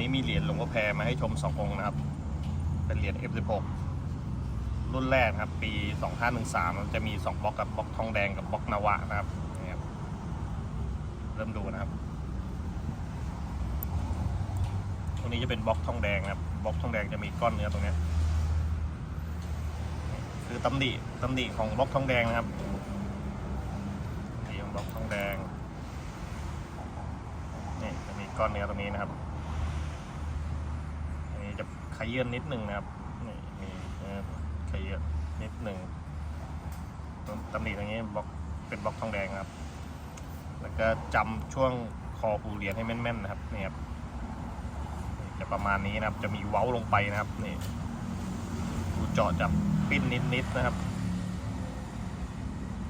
นี้มีเหรียญหลวงพ่อแพรมาให้ชมสององค์นะครับ เป็นเหรียญ F16 รุ่นแรกครับ ปี 2513มันจะมี 2บล็อกกับบล็อกทองแดงกับบล็อกนวะนะครับนี่ครับเริ่มดูนะครับตรงนี้จะเป็นบล็อกทองแดงนะครับบล็อกทองแดงจะมีก้อนเนื้อตรงนี้คือตำหนิตำหนิของบล็อกทองแดงนะครับนี่ของบล็อกทองแดงนี่จะมีก้อนเนื้อตรงนี้นะครับ ขยื่นนิดหนึ่งนะครับนี่มีขยื่นนิดหนึ่งตำหนิตรงนี้บล็อกเป็นบล็อกทองแดงครับ แล้วก็จำช่วงคอหูเหรียญให้แม่นๆนะครับนี่ครับจะประมาณนี้นะครับ จะมีเว้าลงไปนะครับนี่ดูเจาะจับปิ้นนิดๆนะครับ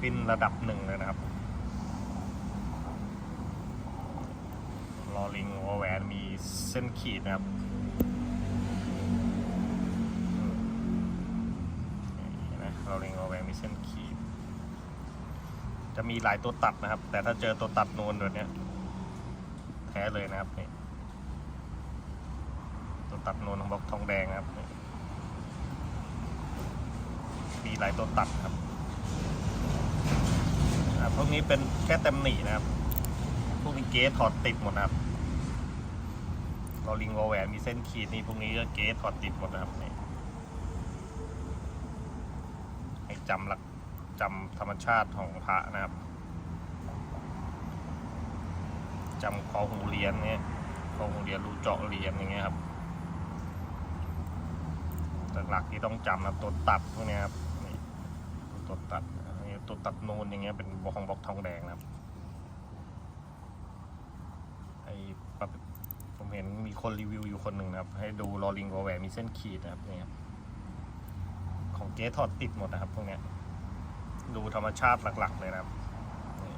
ปิ้นระดับหนึ่งเลยนะครับลอลิงวอแหวนมีเส้นขีดนะครับ จะมีหลายตัวตัดนะครับ แต่ถ้าเจอตัวตัดนูนแบบนี้แท้เลยนะครับนี่ตัวตัดนูนของบล็อกทองแดงนะครับมีหลายตัวตัดครับพวกนี้เป็นแค่เต็มหนีนะครับ พวกนี้เกสถอดติดหมดนะครับเราลิงวอแหวนมีเส้นขีดนี่พวกนี้ก็เกสถอดติดหมดนะครับนี่ให้จำหลัก จำธรรมชาติของพระนะครับจำคอหูเรียนเนี่ยคอหูเรียนรูเจาะเรียนอย่างเงี้ยครับหลักๆที่ต้องจำนะตัวตัดพวกเนี้ยครับนี่ตัวตัดนี่ตัวตัดนูนอย่างเงี้ยเป็นบล็อกของบล็อกทองแดงนะครับไอ้ผมเห็นมีคนรีวิวอยู่คนหนึ่งนะครับ ให้ดูลอลิงวอแหวนมีเส้นขีดนะครับเนี่ยของเจ๊ถอดติดหมดนะครับพวกเนี้ย ดูธรรมชาติหลัก ๆ เลยนะครับนี่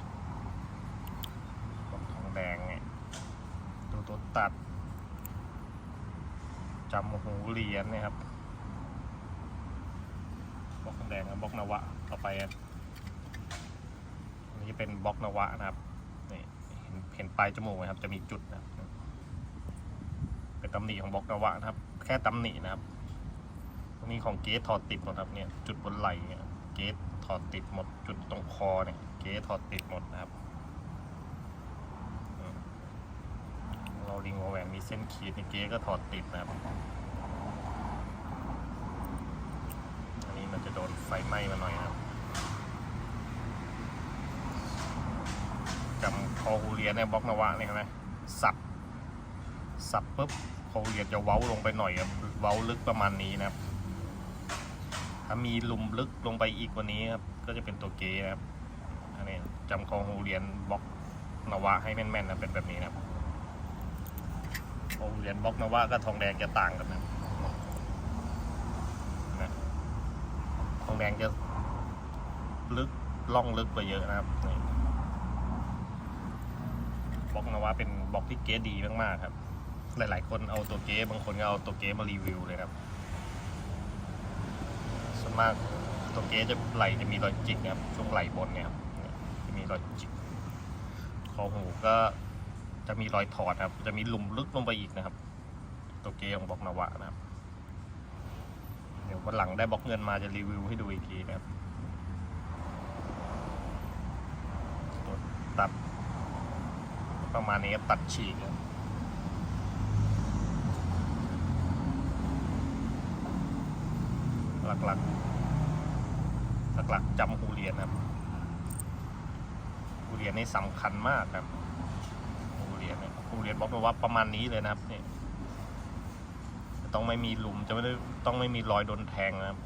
บล็อกทองแดงเนี่ยดูตัวตัดจำหูเหรียญเนี่ยครับบล็อกทองแดงกับบล็อกนวะต่อไปอันนี้เป็นบล็อกนวะนะครับนี่เห็นเห็นปลายจมูกไหมครับ จะมีจุดนะเป็นตำหนิของบล็อกนวะนะครับ แค่ตำหนินะครับตรงนี้ของเกสถอดติดหมดครับเนี่ยจุดบนไหล่เนี่ย เกสถอดติดหมดจุดตรงคอเนี่ยเกสถอดติดหมดนะครับเราลิงวอแหวนมีเส้นขีดในเกสก็ถอดติดนะครับอันนี้มันจะโดนไฟไหม้มาหน่อยนะครับจำคอหูเรียนในบล็อกนวะเนี่ยนไหมสับสับปุ๊บคอหูเรียนจะเว้าลงไปหน่อยครับเว้าลึกประมาณนี้นะครับ ถ้ามีลุมลึกลงไปอีกกว่านี้ครับ ก็จะเป็นตัวเกย์นะครับอันนี้จำคองหูเรียนบล็อกนวะให้แม่นๆนะเป็นแบบนี้นะครับองหูเรียนบล็อกนวะกับทองแดงจะต่างกันนะนะทองแดงจะลึกล่องลึกกว่าเยอะนะครับนี่บล็อกนวะเป็นบล็อกที่เกย์ดีมากๆครับ หลายๆ คนเอาตัวเกย์บางคนก็เอาตัวเกย์มารีวิวเลยครับ วนมากตัวเกสจะไหลจะมีรอยจิกนะครับช่วงไหลบนเนี่ยครับจะมีรอยจิกคอหูก็จะมีรอยถอดครับ จะมีหลุมลึกลงไปอีกนะครับ ตัวเกสของบอกนาวะนะครับ เดี๋ยววันหลังได้บล็อกเงินมาจะรีวิวให้ดูอีกทีนะครับตัวตัดประมาณนี้ตัดฉีกครับ หลักๆ หลักๆจำหูเรียนครับหูเรียนนี่สำคัญมากครับหูเรียนเนี่ยหูเรียนบอกเลยว่าประมาณนี้เลยนะครับนี่จะต้องไม่มีหลุมจะไม่ได้ต้องไม่มีรอยโดนแทงนะครับ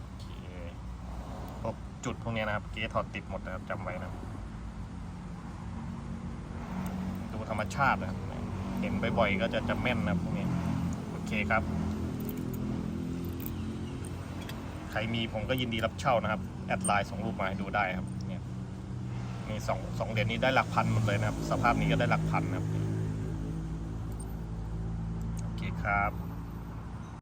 โอเคพวกจุดพวกนี้นะครับ เกสถอดติดหมดนะครับจำไว้นะดูธรรมชาตินะเห็นบ่อยๆก็จะจะแม่นนะพวกนี้ โอเคครับ ใครมีผมก็ยินดีรับเช่านะครับ แอดไลน์ส่งรูปมาให้ดูได้ครับเนี่ยมีสองสองเหรียญนี้ได้หลักพันหมดเลยนะครับ สภาพนี้ก็ได้หลักพันนะครับ โอเคครับ